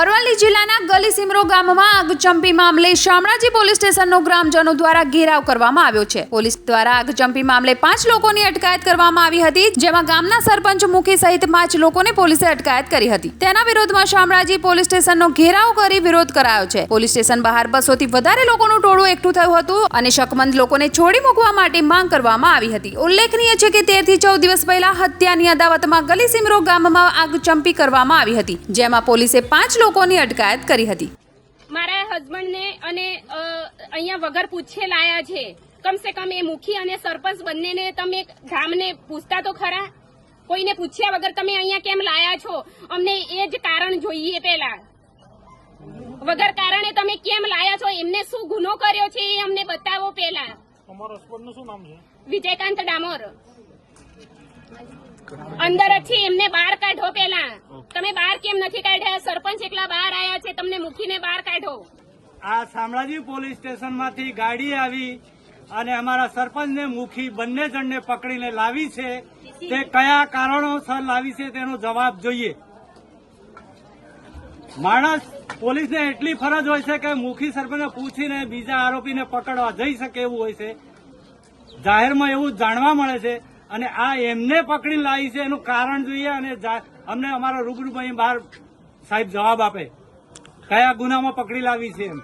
અરવલ્લી જિલ્લાના ગલીસિમરો ગામમાં આગચંપી મામલે શામળાજી પોલીસ સ્ટેશનનો ગ્રામજનો દ્વારા ઘેરાવ કરવામાં આવ્યો છે. પોલીસ દ્વારા આગચંપી મામલે પાંચ લોકોની અટકાયત કરવામાં આવી હતી, જેમાં ગામના સરપંચ મુખી સહિત પાંચ લોકોને પોલીસે અટકાયત કરી હતી. તેના વિરોધમાં શામળાજી પોલીસ સ્ટેશનનો ઘેરાવ કરી વિરોધ કરાયો છે. પોલીસ સ્ટેશન બહાર બસોથી વધારે લોકોનું ટોળું એકઠું થયું હતું અને શકમંદ લોકોને છોડી મૂકવા માટે માંગ કરવામાં આવી હતી. ઉલ્લેખનીય છે કે તેરથી ચૌદ દિવસ પહેલા હત્યાની અદાવતમાં ગલીસિમરો ગામમાં આગચંપી કરવામાં આવી હતી, જેમાં પોલીસે પાંચ લોકોની અટકાયત કરી હતી. મારા હસબન્ડને અને અહીંયા વગર પૂછે લાયા છે. કમસે કમ એ મુખી અને સરપંચ બંનેને તમે ગામને પૂછતા તો ખરા? કોઈને પૂછ્યા વગર તમે અહીંયા કેમ લાયા છો? અમને એ જ કારણ જોઈએ પેલા વગર કારણે તમે કેમ લાયા છો? એમને શું ગુનો કર્યો છે એ અમને બતાવો પેલા તમારા હસબન્ડનું શું નામ છે? વિજયકાંત ડામોર. અંદર જ છે એમને બહાર કાઢો પેલા તમે બહાર કેમ નથી કાઢ્યા? સરપંચ એકલા બહાર આવ્યા છે તમને મૂકીને બહાર કાઢો. આ શામળાજી પોલીસ સ્ટેશનમાંથી ગાડી આવી અને અમારા સરપંચને મુખી બંને જણને પકડીને લાવી છે. તે કયા કારણોસર લાવી છે તેનો જવાબ જોઈએ. માણસ પોલીસને એટલી ફરજ હોય છે કે મુખી સરપંચને પૂછીને બીજા આરોપીને પકડવા જઈ શકે એવું હોય છે. જાહેરમાં એવું જાણવા મળે છે. અને આ એમને પકડી લાવી છે એનું કારણ જોઈએ અને અમને અમારા રૂબરૂ અહીં બહાર સાહેબ જવાબ આપે. કયા ગુનામાં પકડી લાવી છે એમ.